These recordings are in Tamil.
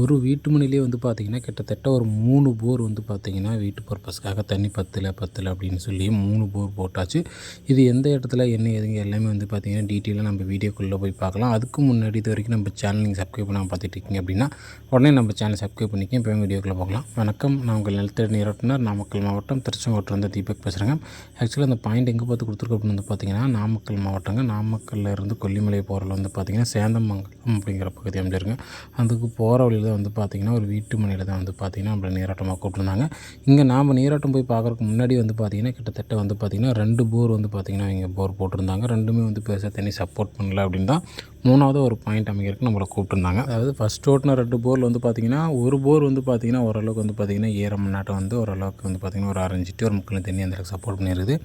ஒரு வீட்டுமனையிலே வந்து பார்த்திங்கன்னா கிட்டத்தட்ட ஒரு மூணு போர் வந்து பார்த்திங்கன்னா வீட்டு பர்பஸ்க்காக தண்ணி பத்தலை பத்தலை அப்படின்னு சொல்லி மூணு போர் போட்டாச்சு. இது எந்த இடத்துல என்ன ஏதுங்க எல்லாமே வந்து பார்த்திங்கன்னா டீட்டெயிலாக நம்ம வீடியோக்குள்ளே போய் பார்க்கலாம். அதுக்கு முன்னாடி இது வரைக்கும் நம்ம சேனல் நீங்கள் சப்ஸ்கிரைப் பண்ணாமல் பார்த்துட்டு இருக்கீங்க அப்படின்னா உடனே நம்ம சேனல் சப்ஸ்கிரைப் பண்ணிக்க இப்போ வீடியோக்குள்ளே பார்க்கலாம் வணக்கம். நான் உங்கள் நிலத்தடி நீரோட்டினர். நாமக்கல் மாவட்டம் திருச்செங்கோட்டில் வந்து தீபக் பேசுகிறேங்க ஆக்சுவலாக அந்த பாயிண்ட் எங்கே பார்த்து கொடுத்துருக்கோம் அப்படின்னு வந்து பார்த்திங்கன்னா நாமக்கல் மாவட்டங்க. நாமக்கல்லேருந்து கொல்லிமலை போகிறதுல வந்து பார்த்திங்கன்னா சேந்தமங்கலம் அப்படிங்கிற பகுதி அமைஞ்சிருங்க. அதுக்கு போகிற வழியில் தான் வந்து பார்த்திங்கன்னா ஒரு வீட்டு மனையில் தான் வந்து பார்த்திங்கன்னா நம்மளை நீராட்டமாக கூப்பிட்டுருந்தாங்க இங்கே நாம் நீராட்டம் போய் பார்க்குறதுக்கு முன்னாடி வந்து பார்த்திங்கன்னா கிட்டத்தட்ட வந்து பார்த்திங்கன்னா ரெண்டு போர் வந்து பார்த்திங்கன்னா இங்கே போர் போட்டிருந்தாங்க ரெண்டுமே வந்து பெருசாக தண்ணி சப்போர்ட் பண்ணல அப்படின்னு தான் மூணாவது ஒரு பாயிண்ட் அமைக்கிறதுக்கு நம்மளை கூப்பிட்டுருந்தாங்க அதாவது ஃபஸ்ட் ஓட்டின ரெண்டு போரில் வந்து பார்த்திங்கன்னா ஒரு போர் வந்து பார்த்திங்கன்னா ஓரளவுக்கு வந்து பார்த்திங்கன்னா ஈரம் நாட்டை வந்து ஓரளவுக்கு வந்து பார்த்திங்கன்னா ஒரு அரைஞ்சிட்டு ஒரு முக்கில் தண்ணி அந்த சப்போர்ட் பண்ணிடுது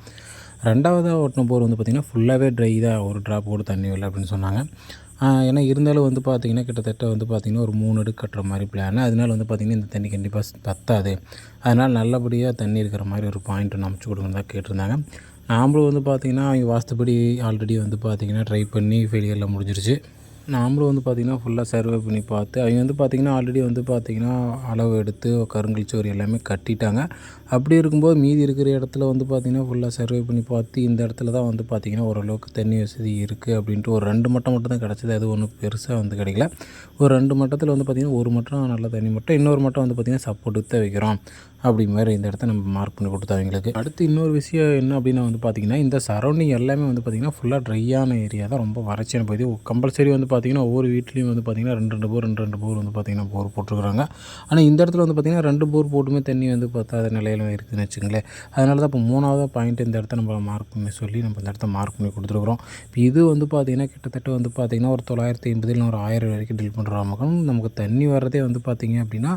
ரெண்டாவதாக ஓட்டின போர் வந்து பார்த்திங்கன்னா ஃபுல்லாகவே ட்ரை தான் ஒரு ட்ராப் கூட தண்ணி இல்லை அப்படின்னு சொன்னாங்க ஏன்னா இருந்தாலும் வந்து பார்த்திங்கன்னா கிட்டத்தட்ட வந்து பார்த்திங்கன்னா ஒரு மூணு அடுக்கு கட்டுற மாதிரி பிளான் அதனால் வந்து பார்த்திங்கன்னா இந்த தண்ணி கண்டிப்பாக பத்தாது. அதனால் நல்லபடியாக தண்ணி இருக்கிற மாதிரி ஒரு பாயிண்ட் ஒன்று அமைச்சு கொடுங்கன்னு தான் கேட்டிருந்தாங்க. நாமளும் வந்து பார்த்திங்கன்னா அவங்க வாஸ்துபடி ஆல்ரெடி வந்து பார்த்திங்கன்னா ட்ரை பண்ணி ஃபெயிலியரில் முடிஞ்சிருச்சு. நாமளும் வந்து பார்த்திங்கன்னா ஃபுல்லாக சர்வே பண்ணி பார்த்து அவங்க வந்து பார்த்திங்கன்னா ஆல்ரெடி வந்து பார்த்திங்கன்னா அளவு எடுத்து கருங்கல் சோறு எல்லாமே கட்டிட்டாங்க. அப்படி இருக்கும்போது மீதி இருக்கிற இடத்துல வந்து பார்த்திங்கன்னா ஃபுல்லாக சர்வே பண்ணி பார்த்து இந்த இடத்துல தான் வந்து பார்த்திங்கன்னா ஓரளவுக்கு தண்ணி வசதி இருக்குது அப்படின்ட்டு ஒரு ரெண்டு மட்டம் மட்டும் தான் கிடச்சிது. அது ஒன்றும் பெருசாக வந்து கிடைக்கல. ஒரு ரெண்டு மட்டத்தில் வந்து பார்த்திங்கன்னா ஒரு மட்டம் நல்ல தண்ணி மட்டம் இன்னொரு மட்டம் வந்து பார்த்திங்கன்னா சப்போர்ட்டு தான் வைக்கிறோம். அப்படி மாதிரி இந்த இடத்த நம்ம மார்க் பண்ணி கொடுத்தோம் அவங்களுக்கு. அடுத்து இன்னொரு விஷயம் என்ன அப்படின்னா வந்து பார்த்திங்கன்னா இந்த சரௌண்டிங் எல்லாமே வந்து பார்த்திங்கன்னா ஃபுல்லாக ட்ரையான ஏரியா தான் ரொம்ப வறட்சியான பகுதி. கம்பல்சரி வந்து பார்த்திங்கன்னா ஒவ்வொரு வீட்லேயும் வந்து பார்த்திங்கன்னா ரெண்டு ரெண்டு போர் ரெண்டு ரெண்டு போர் வந்து பார்த்திங்கன்னா போர் போட்டிருக்கிறாங்க. ஆனால் இந்த இடத்துல வந்து பார்த்திங்கன்னா ரெண்டு போர் போட்டுமே தண்ணி வந்து பத்தாத நிலையில் இருக்குதுன்னு வச்சுங்களேன் அதனால தான் இப்போ மூணாவது பாயிண்ட் இந்த இடத்த நம்ம மார்க் பண்ணி சொல்லி நம்ம இந்த இடத்த மார்க் பண்ணி கொடுத்துருக்குறோம். இப்போ இது வந்து பார்த்திங்கன்னா கிட்டத்தட்ட வந்து பார்த்திங்கன்னா ஒரு தொள்ளாயிரத்தி ஐம்பதில் ஒரு ஆயிரம் வரைக்கும் டில் பண்ணுற மக்களும் நமக்கு தண்ணி வர்றதே வந்து பார்த்திங்க அப்படின்னா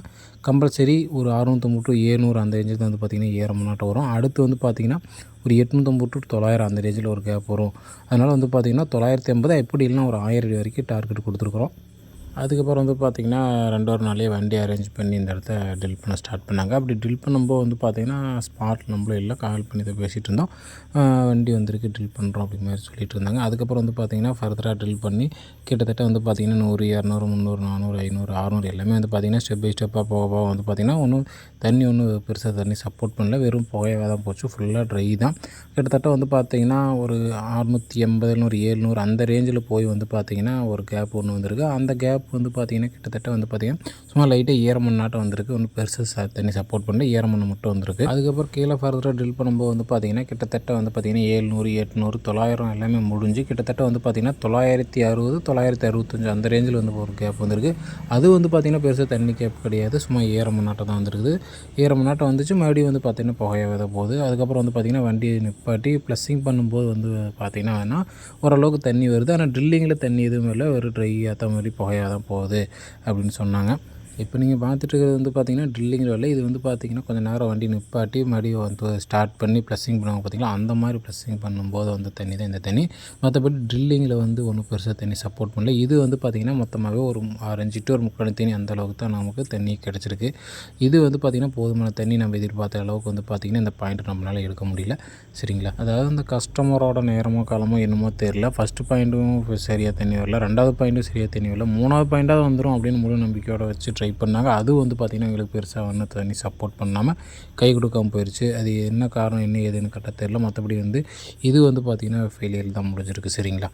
கம்பல்சரி ஒரு அறுநூத்தம்பது டு ஏழ்நூறு அந்த ரேஞ்சில் வந்து பார்த்திங்கன்னா ஏறமுன்னாட்டம் வரும். அடுத்து வந்து பார்த்திங்கன்னா ஒரு எட்நூற்றம்பது டு தொள்ளாயிரம் அந்த ரேஞ்சில் ஒரு கேப் வரும். அதனால் வந்து பார்த்திங்கன்னா தொள்ளாயிரத்தி ஐம்பது எப்படி இல்லைனா ஒரு ஆயிரம் அடி வரைக்கும் டார்கெட் கொடுத்துருக்குறோம். அதுக்கப்புறம் வந்து பார்த்திங்கன்னா ரெண்டு ஒரு நாளே வண்டி அரேஞ்ச் பண்ணி இந்த இடத்த ட்ரில் பண்ண ஸ்டார்ட் பண்ணாங்க. அப்படி ட்ரில் பண்ணும்போது வந்து பார்த்திங்கன்னா ஸ்பாட் நம்மளும் இல்லை கால் பண்ணி தான் பேசிகிட்டு இருந்தோம். வண்டி வந்திருக்கு ட்ரில் பண்ணுறோம் அப்படி மாதிரி சொல்லிட்டு இருந்தாங்க. அதுக்கப்புறம் வந்து பார்த்திங்கன்னா ஃபர்தராக ட்ரில் பண்ணி கிட்டத்தட்ட வந்து பார்த்திங்கன்னா நூறு இரநூறு முந்நூறு நானூறு ஐநூறு அறநூறு எல்லாமே வந்து பார்த்திங்கன்னா ஸ்டெப் பை ஸ்டெப்பாக போக போக வந்து பார்த்திங்கன்னா ஒன்றும் தண்ணி ஒன்றும் பெருசாக தண்ணி சப்போர்ட் பண்ணல. வெறும் புகையாக தான் போச்சு. ஃபுல்லாக ட்ரை தான். கிட்டத்தட்ட வந்து பார்த்திங்கன்னா ஒரு அறுநூற்றி எண்பது நூறு ஏழ்நூறு அந்த ரேஞ்சில் போய் வந்து பார்த்திங்கன்னா ஒரு கேப் ஒன்று வந்திருக்கு. அந்த கேப் வந்து பார்த்திங்கன்னா கிட்டத்தட்ட வந்து பார்த்திங்கன்னா சும்மா லைட்டாக ஈரமண்ணாட்டம் வந்திருக்கு. ஒன்றும் பெருசாக தண்ணி சப்போர்ட் பண்ணி ஈரமண் மட்டும் வந்திருக்கு. அதுக்கப்புறம் கீழே ஃபர்தராக ட்ரில் பண்ணும்போது வந்து பார்த்திங்கன்னா கிட்டத்தட்ட வந்து பார்த்திங்கன்னா ஏழ்நூறு எட்நூறு தொள்ளாயிரம் எல்லாமே முடிஞ்சு கிட்டத்தட்ட வந்து பார்த்திங்கன்னா தொள்ளாயிரத்தி அறுபது தொள்ளாயிரத்தி அறுபத்தஞ்சு அந்த ரேஞ்சில் வந்து ஒரு கேப் வந்திருக்கு. அது வந்து பார்த்திங்கன்னா பெருசாக தண்ணி கேப் கிடையாது. சும்மா ஈரமண்ணாட்டம் தான் வந்திருக்குது. ஈரமண்ணாட்டம் வந்துச்சு. மறுபடியும் வந்து பார்த்திங்கன்னா புகையாக வித போகுது. அதுக்கப்புறம் வந்து பார்த்திங்கன்னா வண்டியை நிப்பாட்டி ப்ளஸ்ஸிங் பண்ணும்போது வந்து பார்த்திங்கன்னா வேணால் ஓரளவுக்கு தண்ணி வருது. ஆனால் ட்ரில்லிங்கில் தண்ணி எதுவும் இல்லை. ஒரு ட்ரை ஏற்ற மாதிரி புகையாக தான் போகுது அப்படின்னு சொன்னாங்க. இப்போ நீங்கள் பார்த்துட்டு இருக்கிறது வந்து பார்த்திங்கன்னா ட்ரில்லிங் வேலை இது வந்து பார்த்திங்கன்னா கொஞ்சம் நேரம் வண்டி நிப்பாட்டி மறுபடியும் வந்து ஸ்டார்ட் பண்ணி ப்ளஸ்ஸிங் பண்ணுவாங்க பார்த்திங்களா? அந்த மாதிரி ப்ளஸ்ஸிங் பண்ணும்போது வந்து தண்ணி தான் இந்த தண்ணி. மற்றபடி ட்ரில்லிங்கில் வந்து ஒன்றும் பெருசாக தண்ணி சப்போர்ட் பண்ணல. இது வந்து பார்த்திங்கன்னா மொத்தமாகவே ஒரு ஆரஞ்சு டு ஒரு முக்கால் தண்ணி அந்த அளவுக்கு தான் நமக்கு தண்ணி கிடச்சிருக்கு. இது வந்து பார்த்திங்கன்னா போதுமான தண்ணி நம்ம எதிர்பார்த்த அளவுக்கு வந்து பார்த்திங்கன்னா இந்த பாயிண்ட் நம்மளால் எடுக்க முடியல. சரிங்களா? அதாவது அந்த கஸ்டமரோட நேரமோ காலமோ என்னமோ தெரில ஃபஸ்ட்டு பாயிண்ட்டும் சரியாக தண்ணி வரல. ரெண்டாவது பாயிண்ட்டும் சரியாக தண்ணி வரல. மூணாவது பாயிண்ட்டாக வந்துடும் அப்படின்னு முழு நம்பிக்கையோட வச்சு ட்ரை பண்ணாங்க. அதுவும் வந்து பார்த்திங்கன்னா எங்களுக்கு பெருசாக வந்து தண்ணி சப்போர்ட் பண்ணாமல் கை கொடுக்காமல் போயிடுச்சு அது என்ன காரணம் என்ன ஏதுன்னு கரெக்டாக தெரில மற்றபடி வந்து இது வந்து பார்த்திங்கன்னா ஃபெயிலியர் தான் முடிஞ்சிருக்கு. சரிங்களா?